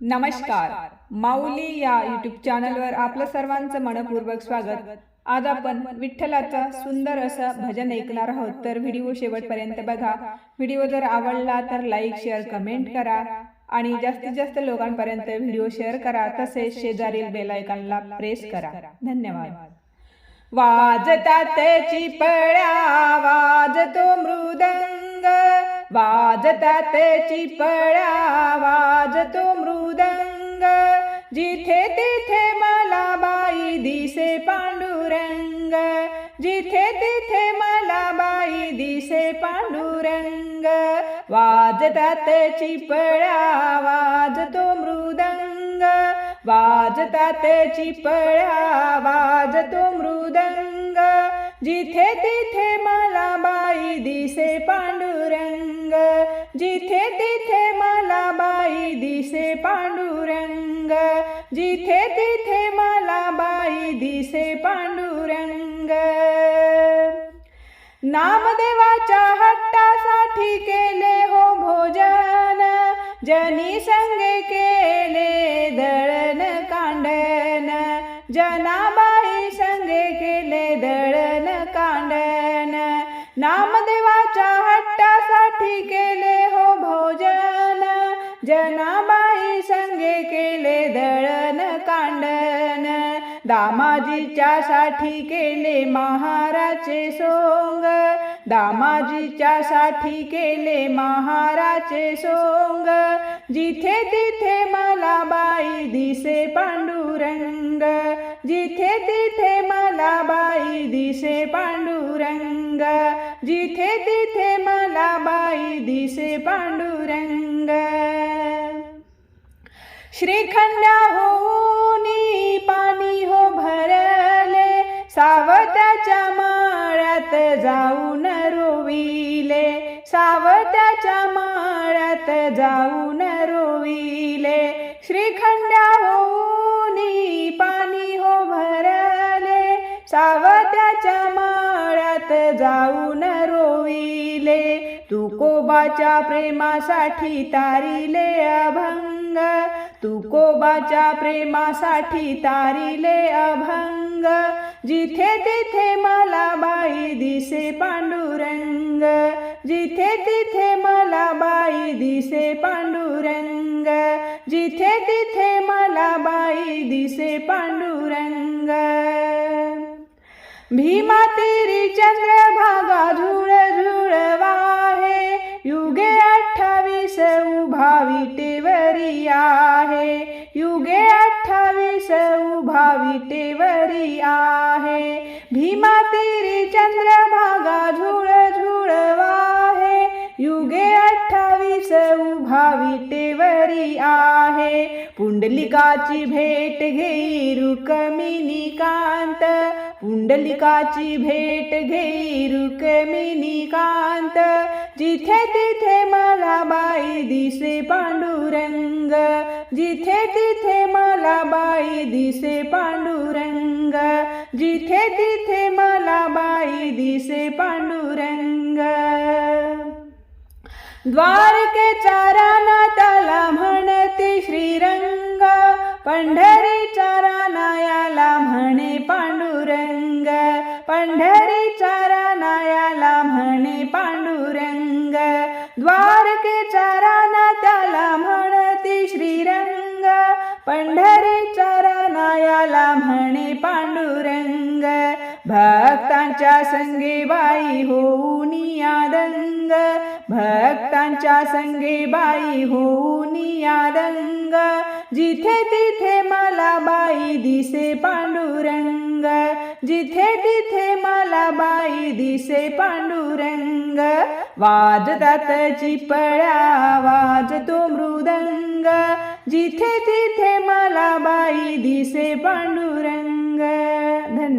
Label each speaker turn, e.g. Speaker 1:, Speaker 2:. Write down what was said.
Speaker 1: नमस्कार. माऊली या युट्यूब चॅनलवर आपलं सर्वांचं मनपूर्वक स्वागत. आज आपण विठ्ठलाचा सुंदर असं भजन ऐकणार आहोत. तर व्हिडिओ शेवटपर्यंत बघा. व्हिडिओ जर आवडला तर लाईक शेअर कमेंट करा आणि जास्तीत जास्त लोकांपर्यंत व्हिडिओ शेअर करा. तसेच शेजारील बेलायकॉनला प्रेस करा. धन्यवाद. वाजता त्याची पळ्या वाजतो वाजता त्याची चिपळ्या वाजतो मृदंग. जिथे तिथे मला बाई दिसे पांडुरंग. जिथे तिथे मला बाई दिसे पांडुरंग. वाजतात चिपळ्या वाजतो मृदंग. वाजतात चिपळ्या वाजतो मृदंग. जिथे तिथे मला बाई दिसे पांडुरंग. जिथे तिथे मला बाई दिसे पांडुरंग जिथे तिथे मला बाई दिसे पांडुरंग. नामदेवाच्या हट्टासाठी केले हो भोजन जनी संगे केले दळण कांडन जनाबाई संगे केले दळण कांडन नामदेवाच्या हट्टासाठी केले जनाबाई संगे केले दळण कांडन दामाजीच्या साठी केले महाराचे सोंग. दामाजीच्या साठी केले महाराचे सोंग. जिथे तिथे मला बाई दिसे पांडुरंग. जिथे तिथे मला बाई दिसे पांडुरंग. जिथे तिथे मला बाई दिसे पांडुरंग. श्रीखंडा होऊनी पाणी हो भरले सावताच्या माळ्यात जाऊन रोविले सावताच्या माळ्यात जाऊन रोविले. श्रीखंडा होऊनी पाणी हो भरले सावताच्या माळ्यात जाऊन रोविले. तुकोबाच्या प्रेमासाठी तारिले अभंग तुकोबाच्या प्रेमासाठी तारिले अभंग. जिथे तिथे मला बाई दिसे पांडुरंग. जिथे तिथे मला बाई दिसे पांडुरंग. जिथे तिथे मला बाई दिसे पांडुरंग. भीमा तेरी चंद्रभागा झुळ आहे. युगे अठ्ठावीस उभावी विटेवरी आहे. भीमा तेरी चंद्रभागा झुळ झुळ आहे युगे अठ्ठावीस उभावी विटेवरी आहे. पुंडलिकाची भेट घेई रुक्मिणी कांत. पुंडलिकाची भेट घेई रुक्मिणी कांत. जिथे तिथे मला बाई दिसे पण जिथे तिथे मला बाई दिसे पांडुरंग. द्वारकेच्या राणा त्याला म्हणते श्रीरंग. पंढरीच्या राणा याला म्हणे पांडुरंग. पंढरीच्या राणा याला म्हणे पांडुरंग. द्वारकेच्या राणा त्याला म्हणते श्रीरंग. पंढरीच्या राणा याला म्हणे पांडुरंग. भक्तांच्या संगे बाई होऊन दंग भक्तांच्या संगी बाई होऊन यादंग जिथे तिथे मला बाई दिसे पांडुरंग. जिथे तिथे मला बाई दिसे पांडुरंग. वाजतात चिपळ्या वाजतो मृदंग. जिथे तिथे मला बाई दिसे पांडुरंग. धन्यवाद.